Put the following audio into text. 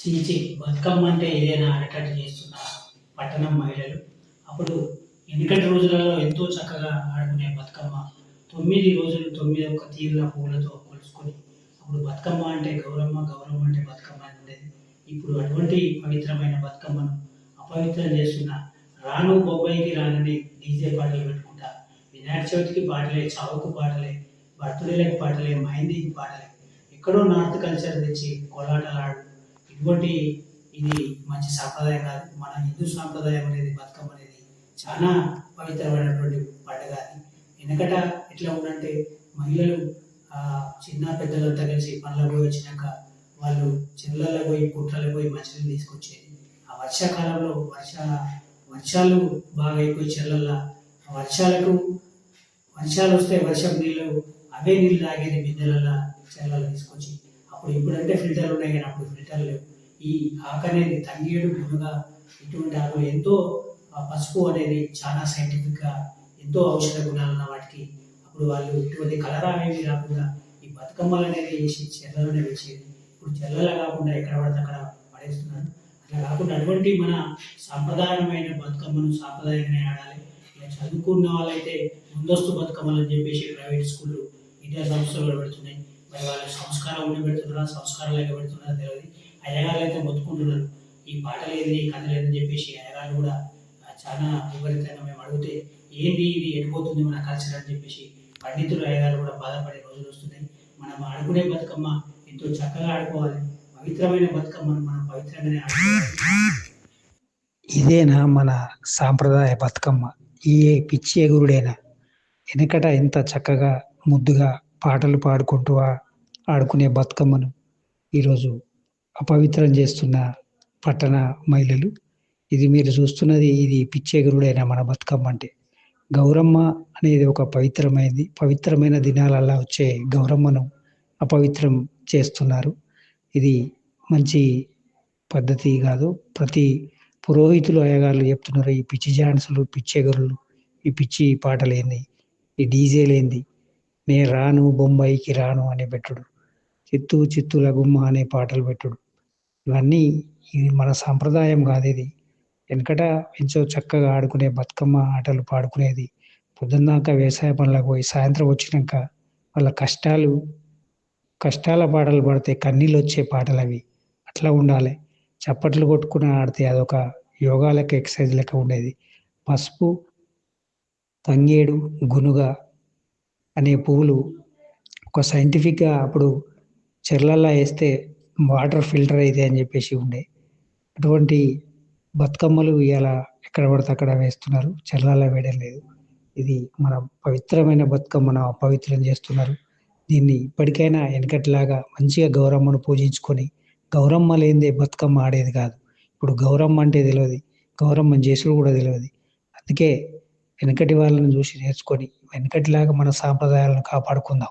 చీచి బతుకమ్మ అంటే ఏదైనా అనేటట్టు చేస్తున్న పట్టణం మహిళలు. అప్పుడు ఎన్నికటి రోజులలో ఎంతో చక్కగా ఆడుకునే బతుకమ్మ తొమ్మిది రోజులు తొమ్మిది ఒక్క తీరుల పూలతో కొలుసుకొని అప్పుడు బతుకమ్మ అంటే గౌరమ్మ గౌరమ్మ అంటే బతుకమ్మ అని ఉండేది. ఇప్పుడు అటువంటి పవిత్రమైన బతుకమ్మను అపవిత్రం చేస్తున్న రాను బొబ్బాయికి రానని డీజే పాటలు పెట్టుకుంటా వినాయక చవితికి పాటలే చావుకు పాటలే బర్త్డేలకు పాటలే మహిందీకి పాటలే ఎక్కడో నార్త్ కల్చర్ తెచ్చి కోలాటలాడు ఇంకోటి ఇది మంచి సాంప్రదాయం కాదు. మన హిందూ సాంప్రదాయం అనేది బతుకమ్మ అనేది చాలా పవిత్రమైనటువంటి పండుగ అది. వెనకట ఎట్లా ఉందంటే మహిళలు చిన్న పెద్దలంతా కలిసి పనులకు పోయి వచ్చినాక వాళ్ళు చెరువులలో పోయి పుట్రలకు పోయి మంచిని తీసుకొచ్చేది. ఆ వర్షాకాలంలో వర్ష వర్షాలు బాగా అయిపోయి చెల్లల్లో ఆ వర్షాలకు వర్షాలు వస్తే వర్షం నీళ్ళు అవే నీళ్ళు తాగేది బిందెలలో చెర్లలో తీసుకొచ్చి. అప్పుడు ఇప్పుడంటే ఫిల్టర్లు ఉన్నాయి కానీ అప్పుడు ఫిల్టర్ లేవు. ఈ ఆకు అనేది తంగేడు గునుగా ఇటువంటి ఆకులు ఎంతో పసుపు అనేది చాలా సైంటిఫిక్గా ఎంతో ఔషధ గుణాలు ఉన్న వాటికి అప్పుడు వాళ్ళు ఇటువంటి కలరా అనేవి రాకుండా ఈ బతుకమ్మలు అనేది వేసి చెర్లలోనే వేసేది ఇప్పుడు చెర్లలో కాకుండా ఎక్కడ పడితే అక్కడ పడేస్తున్నారు. అట్లా కాకుండా అటువంటి మన సాంప్రదాయమైన బతుకమ్మను సాంప్రదాయంగానే ఆడాలి. ఇలా చదువుకున్న వాళ్ళైతే ముందస్తు బతుకమ్మలు అని చెప్పేసి ప్రైవేట్ స్కూళ్ళు విద్యా సంస్థలు పెడుతున్నాయి. మరి వాళ్ళు సంస్కారం ఉండి పెడుతున్నారా సంస్కారం లేక పెడుతున్నారా తెలియదు. అయ్యగారులు అయితే మొత్తుకుంటున్నారు. ఈ పాట లేదు ఈ కథ లేదని చెప్పేసి అయ్యగారు కూడా చాలా విపరీతంగా మేము అడిగితే ఏంటి ఇది? ఎటుపోతుంది మన కల్చర్ అని చెప్పేసి పండితులు అయ్యగారు కూడా బాధపడే రోజులు వస్తున్నాయి. మనం ఆడుకునే బతుకమ్మ ఎంతో చక్కగా ఆడుకోవాలి. పవిత్రమైన బతుకమ్మను మనం పవిత్రంగానే ఆడుకోవాలి. ఇదేనా మన సాంప్రదాయ బతుకమ్మ? ఈ పిచ్చి ఎగురుడేనా వెనకట ఎంత చక్కగా ముద్దుగా పాటలు పాడుకుంటూ ఆడుకునే బతుకమ్మను ఈరోజు అపవిత్రం చేస్తున్న పట్టణ మహిళలు. ఇది మీరు చూస్తున్నది ఇది పిచ్చేగురుడైన మన బతుకమ్మ అంటే. గౌరమ్మ అనేది ఒక పవిత్రమైనది పవిత్రమైన దినాలల్లా వచ్చే గౌరమ్మను అపవిత్రం చేస్తున్నారు. ఇది మంచి పద్ధతి కాదు. ప్రతి పురోహితులు అయ్యగారులు చెప్తున్నారు ఈ పిచ్చి ఝాన్సులు పిచ్చి ఈ పిచ్చి పాటలేంది ఈ డీజేలేంది నేను రాను బొంబాయికి రాను అనే పెట్టుడు. చిత్తూ చిత్తుల గుమ్మ అనే పాటలు పెట్టుడు. ఇవన్నీ ఇది మన సాంప్రదాయం కాదు ఇది. వెనకట ఎంతో చక్కగా ఆడుకునే బతుకమ్మ ఆటలు పాడుకునేది. పొద్దున్నాక వ్యవసాయ పనులకు పోయి సాయంత్రం వచ్చినాక వాళ్ళ కష్టాలు కష్టాల పాటలు పడితే కన్నీళ్ళు వచ్చే పాటలు అవి. అట్లా ఉండాలి. చప్పట్లు కొట్టుకుని ఆడితే అదొక యోగా లెక్క ఎక్సర్సైజ్ లెక్క ఉండేది. పసుపు తంగేడు గునుగ అనే పువ్వులు ఒక సైంటిఫిక్గా అప్పుడు చెర్లల్లో వేస్తే వాటర్ ఫిల్టర్ అయితే అని చెప్పేసి ఉండే. అటువంటి బతుకమ్మలు ఇలా ఎక్కడ పడితే అక్కడ వేస్తున్నారు. చెర్లలో వేయడం లేదు. ఇది మన పవిత్రమైన బతుకమ్మను అపవిత్రం చేస్తున్నారు. దీన్ని ఇప్పటికైనా వెనకట్లాగా మంచిగా గౌరమ్మను పూజించుకొని గౌరమ్మ లేనిదే బతుకమ్మ ఆడేది కాదు. ఇప్పుడు గౌరమ్మ అంటే తెలియదు. గౌరమ్మని చేసుడు కూడా తెలియదు. అందుకే వెనకటి వాళ్ళని చూసి నేర్చుకొని వెనకటిలాగా మన సాంప్రదాయాలను కాపాడుకుందాం.